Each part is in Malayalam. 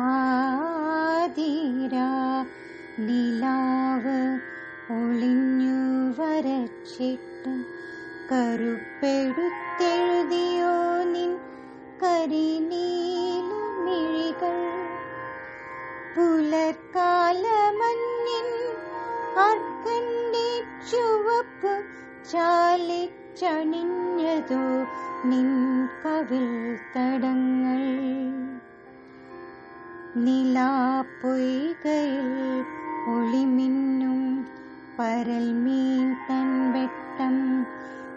ആതിര നിലാവ് ഒളിഞ്ഞു വരച്ചിട്ട് കരുപ്പെടുത്തെഴുതിയോ നിൻ കരിനീലമിഴികൾ പുലർക്കാലമഞ്ഞിൻ അർക്കന്റെ ചുവപ്പ് ചാലിച്ചണിഞ്ഞതോ നിൻ കവിൽ തടങ്ങൾ നിലാപ്പൊയ്കയിൽ ഒളിമിന്നും പരൽമീൻ തൻ വെട്ടം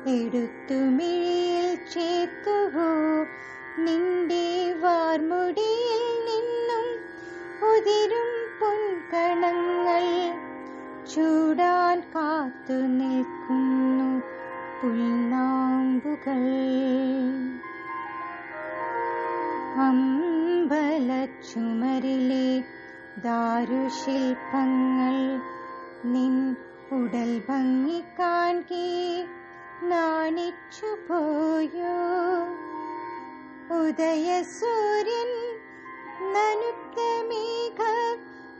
എടുത്തുമിഴിയിൽ ചേത്തുവോ നിന്റെ വാർമുടിയിൽ നിന്നും ഉതിരും പൊൻകണങ്ങൾ ചൂടാൻ കാത്തു നിൽക്കുന്നു പുൽനാമ്പുകൾ. അമ്പലച്ചുമരിലെ ദാരുശില്പങ്ങൾ നിൻ ഉടൽ ഭംഗി കാൺകെ നാണിച്ചു പോയോ. ഉദയസൂര്യൻ നനുത്ത മേഘ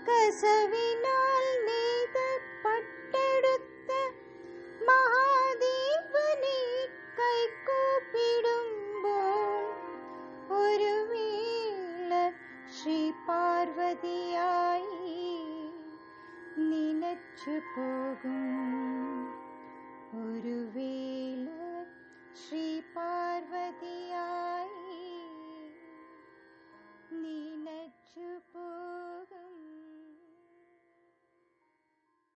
കസവിനാൽ श्री पार्वतिनच